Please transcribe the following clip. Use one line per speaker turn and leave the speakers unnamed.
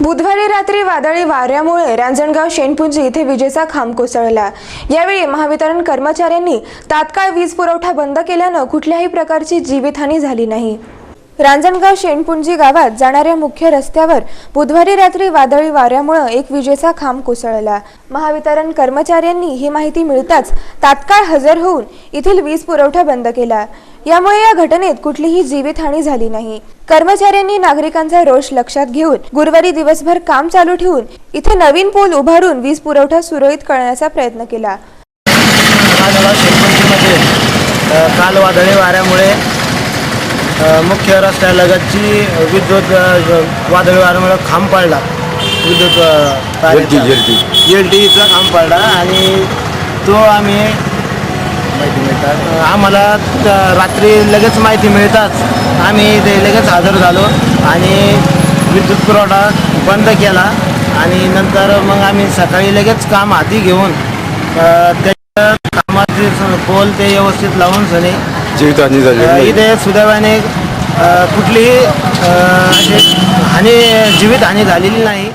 बुधवारी रात्री वादळी वाऱ्यामुळे रांजणगाव शेणपुंजी इथे विजेचा खांब कोसळला. यावेळी महावितरण कर्मचाऱ्यांनी तात्काळ वीज पुरवठा बंद केल्यानं कुठल्याही प्रकारची जीवितहानी झाली नाही. रांजणगाव शेणपुंजी गावात जाणाऱ्या मुख्य रस्त्यावर बुधवारी रात्री वादळी वाऱ्यामुळे एक विजेचा खांब कोसळला. महावितरण कर्मचाऱ्यांनी ही माहिती मिळताच तात्काळ हजर होऊन येथील वीज पुरवठा बंद केला. यामुळे या घटनेत कुठलीही जीवितहानी झाली नाही. कर्मचाऱ्यांनी नागरिकांचा रोष लक्षात घेऊन गुरुवारी दिवसभर काम चालू ठेवून इथे नवीन पूल उभारून वीज पुरवठा सुरळीत करण्याचा प्रयत्न केला.
काल वादळी वाऱ्यामुळे मुख्य रस्त्यालगतची विद्युत वादळी वाऱ्यामुळे खांब पडला. विद्युत
LT.
एल टीचा खांब पडला आणि तो आम्ही माहिती मिळतात? आम्हाला रात्री लगेच माहिती मिळताच आम्ही ते लगेच हजर झालो आणि विद्युत पुरवठा बंद केला आणि नंतर मग आम्ही सकाळी लगेच काम हाती घेऊन त्याच्या कामाचे पोल ते व्यवस्थित लावून सने
जीवितहानी झाली.
इथे सुदैवाने कुठलीही हानी जीवित हानी झालेली नाही.